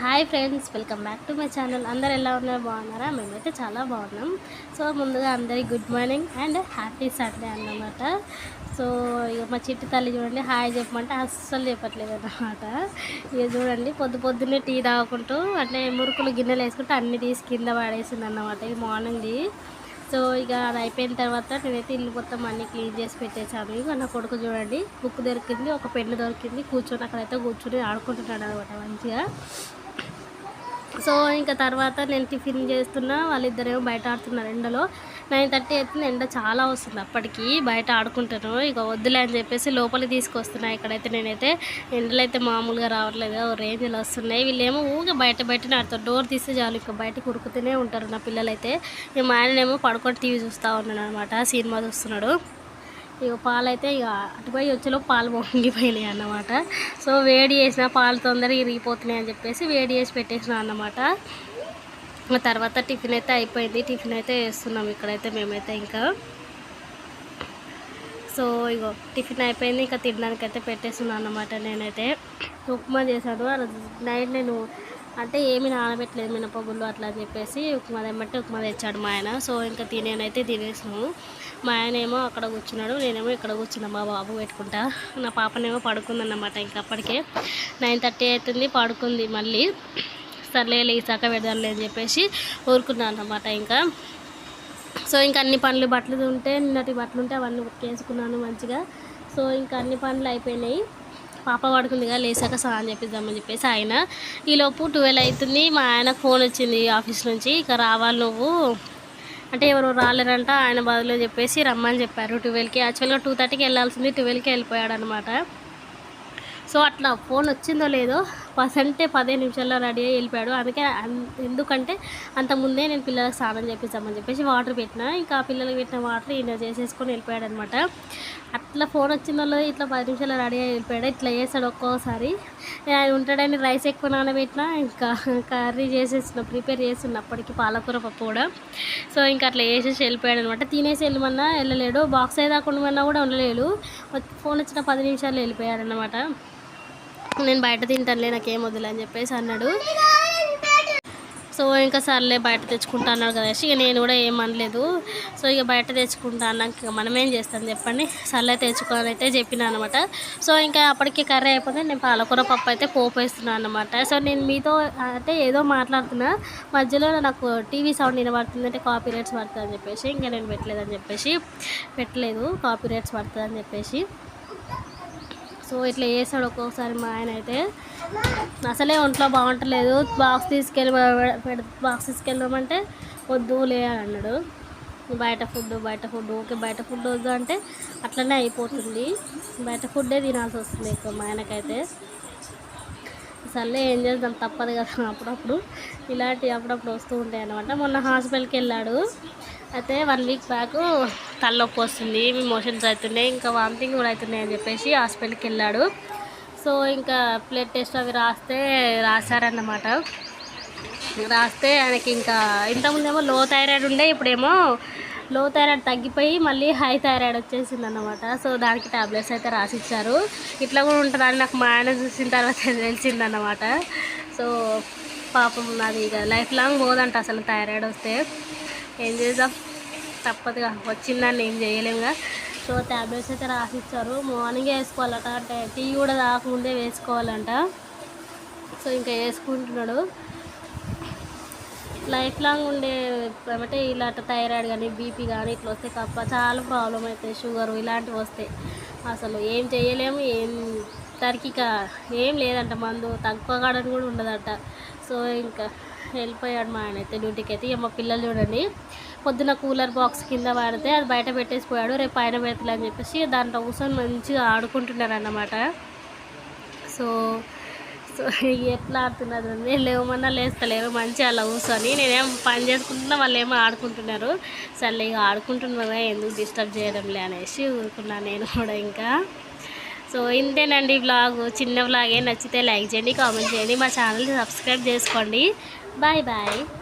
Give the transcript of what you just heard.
Hi friends welcome back to my channel. అందరు ఎలా ఉన్నారు? బాగున్నారా? మేమైతే చాలా బాగున్నాం. సో ముందుగా అందరికి good morning and happy Saturday అన్నమాట. సో ఇక మా చిట్టి తల్లి చూడండి హాయ్ చెప్పమంటే అస్సలు చెప్పట్లేదు అన్నమాట. ఇక చూడండి పొద్దు పొద్దున్నే టీ తాగుకుంటూ అంటే మురుకులు గిన్నెలు వేసుకుంటూ అన్ని తీసి కింద పడేసింది అన్నమాట ఇది మార్నింగ్ది సో ఇక అది అయిపోయిన తర్వాత నేనైతే ఇల్లు మొత్తం అన్ని క్లీన్ చేసి పెట్టేశాను. ఇక నా కొడుకు చూడండి బుక్ దొరికింది ఒక పెన్ను దొరికింది కూర్చొని అక్కడైతే కూర్చొని ఆడుకుంటున్నాడు అనమాట మంచిగా. సో ఇంకా తర్వాత నేను టిఫిన్ చేస్తున్నా వాళ్ళిద్దరేమో బయట ఆడుతున్నారు ఎండలో. నైన్ థర్టీ అవుతుంది ఎండ చాలా వస్తుంది అప్పటికి. బయట ఆడుకుంటాను ఇక వద్దులే అని చెప్పేసి లోపలికి తీసుకొస్తున్నా ఇక్కడైతే నేనైతే. ఎండలు అయితే మామూలుగా రావట్లేదు రేంజ్లు వస్తున్నాయి. వీళ్ళేమో ఊగా బయట బయటనే ఆడతారు డోర్ తీస్తే చాలు ఇక బయట కురుకుతూనే ఉంటారు నా పిల్లలైతే. ఇక మా ఆయననేమో పడుకొని టీవీ చూస్తూ ఉన్నాడు అనమాట సినిమా చూస్తున్నాడు. ఇక పాలైతే ఇక అటుపోయి వచ్చేలో పాలు పొంగిపోయినాయి అన్నమాట. సో వేడి చేసిన పాలు తొందరగా ఇరిగిపోతున్నాయి అని చెప్పేసి వేడి చేసి పెట్టేసిన అన్నమాట. తర్వాత టిఫిన్ అయితే అయిపోయింది. టిఫిన్ అయితే వేస్తున్నాం ఇక్కడైతే మేమైతే ఇంకా. సో ఇగో టిఫిన్ అయిపోయింది. ఇంకా తినడానికి అయితే పెట్టేస్తున్నాను అన్నమాట నేనైతే. ఉప్మా చేశాను. నైట్ నేను అంటే ఏమి నానబెట్టలేదు మినపగుళ్ళు అట్లా అని చెప్పేసి ఉప్మా తెమ్మంటే ఉప్మా తెచ్చాడు మా ఆయన. సో ఇంకా తినేనైతే తినేసినాము మా ఆయన ఏమో అక్కడ కూర్చున్నాడు నేనేమో ఇక్కడ కూర్చున్నా మా బాబు పెట్టుకుంటా. నా పాపనేమో పడుకుందన్నమాట ఇంకా అప్పటికే నైన్ థర్టీ అవుతుంది పడుకుంది మళ్ళీ. సర్లే లేసాక పెడదాంలే అని చెప్పేసి ఊరుకున్నాను అన్నమాట ఇంకా. సో ఇంకా అన్ని పనులు బట్టలు ఉంటే నిన్నటి బట్టలు ఉంటే అవన్నీ ఉతికేసుకున్నాను మంచిగా. సో ఇంకా అన్ని పనులు అయిపోయినాయి. పాప పడుకుందిగా లేసాక స్నానం చేపిద్దామని చెప్పేసి ఆయన ఈలోపు ట్వెల్వ్ అవుతుంది మా ఆయనకు ఫోన్ వచ్చింది ఆఫీస్ నుంచి. ఇక రావాలి నువ్వు. అంటే ఎవరు రాలేరంట ఆయన బదులు చెప్పేసి రమ్మని చెప్పారు. ట్వెల్వ్కి యాక్చువల్గా టూ థర్టీకి వెళ్ళాల్సింది ట్వెల్వ్కి వెళ్ళిపోయాడు అనమాట సో అట్లా ఫోన్ వచ్చిందో లేదో పర్సెంటే పదే నిమిషాల్లో రెడీ అయ్యి వెళ్ళిపోయాడు. అందుకే అన్- ఎందుకంటే అంతకుముందే నేను పిల్లలకు స్నానం చేపిస్తామని చెప్పేసి వాటర్ పెట్టిన. ఇంకా ఆ పిల్లలకి పెట్టిన వాటర్ ఈయన చేసేసుకొని వెళ్ళిపోయాడు అనమాట అట్లా ఫోన్ వచ్చిందో లేదో ఇట్లా పది నిమిషాల్లో రెడీ అయ్యి వెళ్ళిపోయాడు. ఇట్లా చేస్తాడు ఒక్కోసారి. ఆయన ఉంటాడని రైస్ ఎక్కువ నానబెట్టినా ఇంకా కర్రీ చేసేసిన ప్రిపేర్ చేస్తున్నప్పటికీ పాలకూర పప్పు కూడా. సో ఇంకా అట్లా వేసేసి వెళ్ళిపోయాడు అనమాట తినేసి వెళ్ళమన్నా వెళ్ళలేడు. బాక్స్ అయితే ఉండమన్నా కూడా ఉండలేడు. ఫోన్ వచ్చిన పది నిమిషాల్లో వెళ్ళిపోయాడు అనమాట నేను బయట తింటానులే నాకేం వద్దులే అని చెప్పేసి అన్నాడు. సో ఇంకా సర్లే బయట తెచ్చుకుంటా అన్నాడు కదా ఇక నేను కూడా ఏం అనలేదు. సో ఇక బయట తెచ్చుకుంటా అన్నాక ఇక మనం ఏం చేస్తాం చెప్పండి. సర్లే తెచ్చుకోని అయితే చెప్పిన అనమాట. సో ఇంకా అప్పటికి కర్రీ అయిపోతే నేను పాలకూర పప్పు అయితే పోపు వేస్తున్నాను అనమాట. సో నేను మీతో అంటే ఏదో మాట్లాడుతున్నా. మధ్యలో నాకు టీవీ సౌండ్ వినబడుతుంది అంటే కాపీ రేట్స్ పడుతుంది అని చెప్పేసి ఇంకా నేను పెట్టలేదని చెప్పేసి పెట్టలేదు. కాపీ రేట్స్ పడుతుంది అని చెప్పేసి. సో ఇట్లా చేస్తాడు ఒక్కొక్కసారి మా ఆయన అయితే. అసలే ఒంట్లో బాగుంటలేదు. బాక్స్ తీసుకెళ్ళి బాక్స్ తీసుకెళ్ళమంటే వద్దు లే అని అన్నాడు. బయట ఫుడ్ బయట ఫుడ్ ఓకే బయట ఫుడ్ వద్దు అంటే అట్లనే అయిపోతుంది. బయట ఫుడ్డే తినాల్సి వస్తుంది ఎక్కువ మా ఆయనకైతే. సర్లే ఏం చేద్దాం తప్పదు కదా అప్పుడప్పుడు. ఇలాంటివి అప్పుడప్పుడు వస్తూ ఉంటాయి అనమాట మొన్న హాస్పిటల్కి వెళ్ళాడు. అయితే వన్ వీక్ బ్యాక్ తలనొప్పి వస్తుంది మోషన్స్ అవుతున్నాయి ఇంకా వామిటింగ్ కూడా అవుతున్నాయి అని చెప్పేసి హాస్పిటల్కి వెళ్ళాడు. సో ఇంకా బ్లడ్ టెస్ట్ అవి రాస్తే రాశారన్నమాట. రాస్తే ఆయనకి ఇంకా ఇంతకుముందేమో లో థైరాయిడ్ ఉండే ఇప్పుడేమో లో థైరాయిడ్ తగ్గిపోయి మళ్ళీ హై థైరాయిడ్ వచ్చేసింది అనమాట సో దానికి ట్యాబ్లెట్స్ అయితే రాసిచ్చారు. ఇట్లా కూడా ఉంటుందని నాకు మా ఆయన చూసిన తర్వాత తెలిసిందన్నమాట. సో పాపం నాది ఇక లైఫ్ లాంగ్ పోదంట అసలు థైరాయిడ్ వస్తే. ఏం చేద్దాం? తప్పదుగా. వచ్చిందాన్ని ఏం చేయలేముగా సో టాబ్లెట్స్ అయితే రాసిచ్చారు. మార్నింగే వేసుకోవాలట. అంటే టీ కూడా రాకముందే వేసుకోవాలంట. సో ఇంకా వేసుకుంటున్నాడు. లైఫ్ లాంగ్ ఉండే అంటే ఇలా థైరాయిడ్ కానీ బీపీ కానీ ఇట్లా వస్తే తప్ప చాలా ప్రాబ్లం అవుతాయి షుగర్ ఇలాంటివి వస్తాయి అసలు ఏం చేయలేము. ఏం తరికి ఇక ఏం లేదంట. మందు తక్కువ కాడని కూడా ఉండదంట. సో ఇంకా వెళ్ళిపోయాడు మా ఆయన అయితే డ్యూటీకి అయితే. ఇక మా పిల్లలు చూడండి పొద్దున కూలర్ బాక్స్ కింద పడితే అది బయట పెట్టేసిపోయాడు రేపు పైన పెడతలే అని చెప్పేసి దాంట్లో కూర్చొని మంచిగా ఆడుకుంటున్నారు అన్నమాట సో సో ఎట్లా ఆడుతున్నారు నేను లేవమన్నా లేస్తలేరు మంచిగా అలా కూర్చొని నేనేం పని చేసుకుంటున్నా వాళ్ళు ఏమో ఆడుకుంటున్నారు. సర్లే ఇక ఆడుకుంటున్నారా ఎందుకు డిస్టర్బ్ చేయడంలే అనేసి ఊరుకున్నాను నేను కూడా ఇంకా. సో ఇంతేనండి వ్లాగ్ చిన్న బ్లాగే నచ్చితే లైక్ చేయండి కామెంట్ చేయండి మా ఛానల్ని సబ్స్క్రైబ్ చేసుకోండి. Bye-bye.